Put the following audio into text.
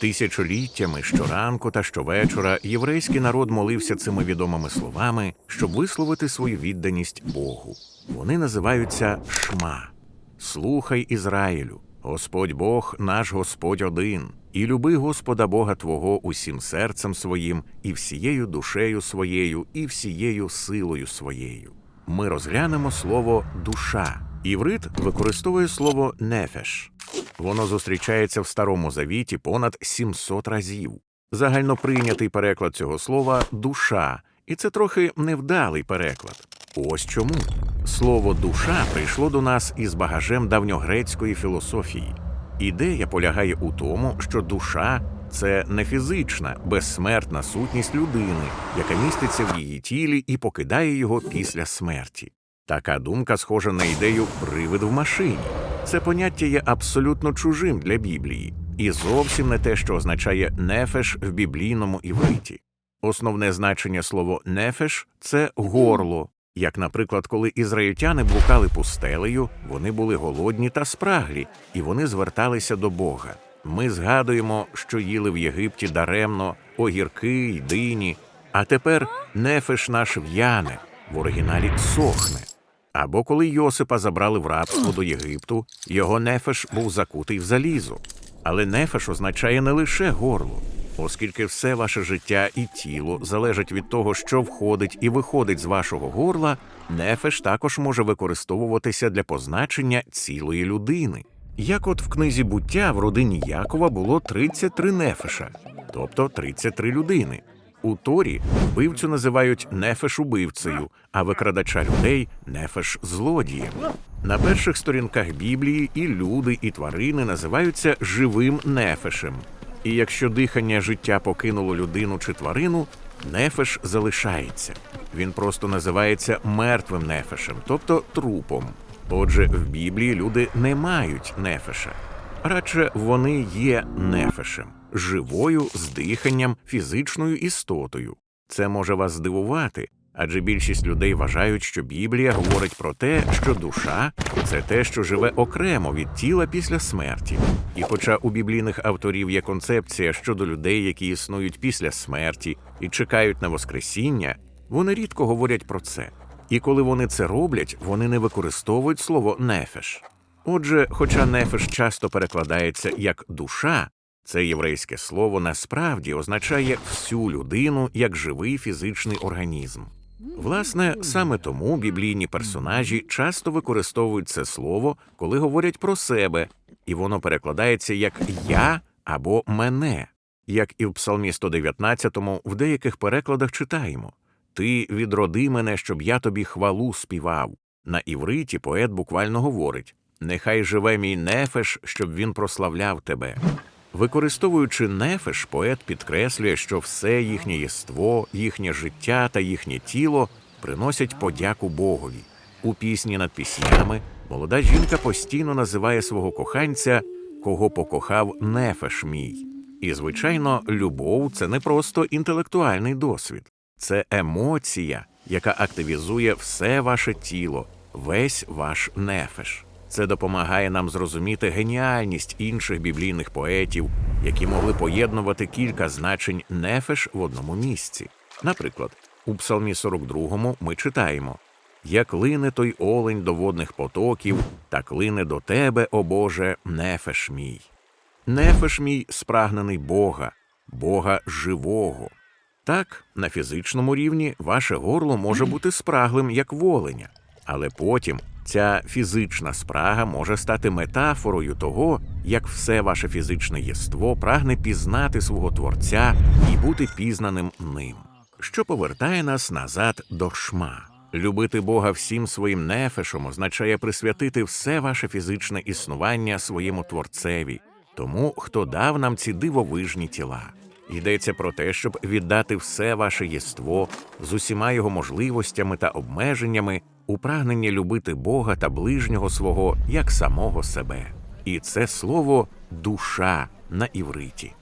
Тисячоліттями щоранку та щовечора єврейський народ молився цими відомими словами, щоб висловити свою відданість Богу. Вони називаються Шма. Слухай Ізраїлю, Господь Бог, наш Господь один, і люби Господа Бога Твого усім серцем своїм, і всією душею своєю, і всією силою своєю. Ми розглянемо слово душа. Іврит використовує слово нефеш. Воно зустрічається в Старому Завіті понад 700 разів. Загальноприйнятий переклад цього слова душа, і це трохи невдалий переклад. Ось чому слово душа прийшло до нас із багажем давньогрецької філософії. Ідея полягає у тому, що душа це не фізична, безсмертна сутність людини, яка міститься в її тілі і покидає його після смерті. Така думка схожа на ідею привид в машині. Це поняття є абсолютно чужим для Біблії і зовсім не те, що означає нефеш в біблійному івриті. Основне значення слово нефеш це горло. Як, наприклад, коли ізраїльтяни блукали пустелею, вони були голодні та спраглі, і вони зверталися до Бога. Ми згадуємо, що їли в Єгипті даремно огірки й дині, а тепер нефеш наш в'яне, в оригіналі сохне. Або коли Йосипа забрали в рабство до Єгипту, його нефеш був закутий в залізо. Але нефеш означає не лише горло, оскільки все ваше життя і тіло залежать від того, що входить і виходить з вашого горла, нефеш також може використовуватися для позначення цілої людини. Як от в книзі буття в родині Якова було 33 нефеша, тобто 33 людини. У Торі вбивцю називають нефеш убивцею, а викрадача людей нефеш злодієм. На перших сторінках Біблії і люди, і тварини називаються живим нефешем. І якщо дихання життя покинуло людину чи тварину, нефеш залишається. Він просто називається мертвим нефешем, тобто трупом. Отже, в Біблії люди не мають нефеша. Радше вони є нефешем, живою з диханням, фізичною істотою. Це може вас здивувати, адже більшість людей вважають, що Біблія говорить про те, що душа це те, що живе окремо від тіла після смерті. І хоча у біблійних авторів є концепція щодо людей, які існують після смерті і чекають на Воскресіння, вони рідко говорять про це. І коли вони це роблять, вони не використовують слово нефеш. Отже, хоча нефеш часто перекладається як душа, це єврейське слово насправді означає всю людину як живий фізичний організм. Власне, саме тому біблійні персонажі часто використовують це слово, коли говорять про себе, і воно перекладається як я або мене. Як і в Псалмі 119 в деяких перекладах читаємо Ти відроди мене, щоб я тобі хвалу співав. На івриті поет буквально говорить Нехай живе мій нефеш, щоб він прославляв тебе. Використовуючи нефеш, поет підкреслює, що все їхнє єство, їхнє життя та їхнє тіло приносять подяку Богові. У пісні над піснями молода жінка постійно називає свого коханця, кого покохав нефеш мій. І, звичайно, любов це не просто інтелектуальний досвід, це емоція, яка активізує все ваше тіло, весь ваш нефеш. Це допомагає нам зрозуміти геніальність інших біблійних поетів, які могли поєднувати кілька значень нефеш в одному місці. Наприклад, у Псалмі 42 ми читаємо Як лине той олень до водних потоків, так лине до тебе, о Боже, нефеш мій. Нефеш мій спрагнений Бога, Бога живого. Так, на фізичному рівні ваше горло може бути спраглим, як воленя, але потім ця фізична спрага може стати метафорою того, як все ваше фізичне єство прагне пізнати свого творця і бути пізнаним ним, що повертає нас назад до шма. Любити Бога всім своїм нефешом означає присвятити все ваше фізичне існування своєму творцеві, тому хто дав нам ці дивовижні тіла. Йдеться про те, щоб віддати все ваше єство з усіма його можливостями та обмеженнями у прагненні любити Бога та ближнього свого як самого себе. І це слово душа на івриті.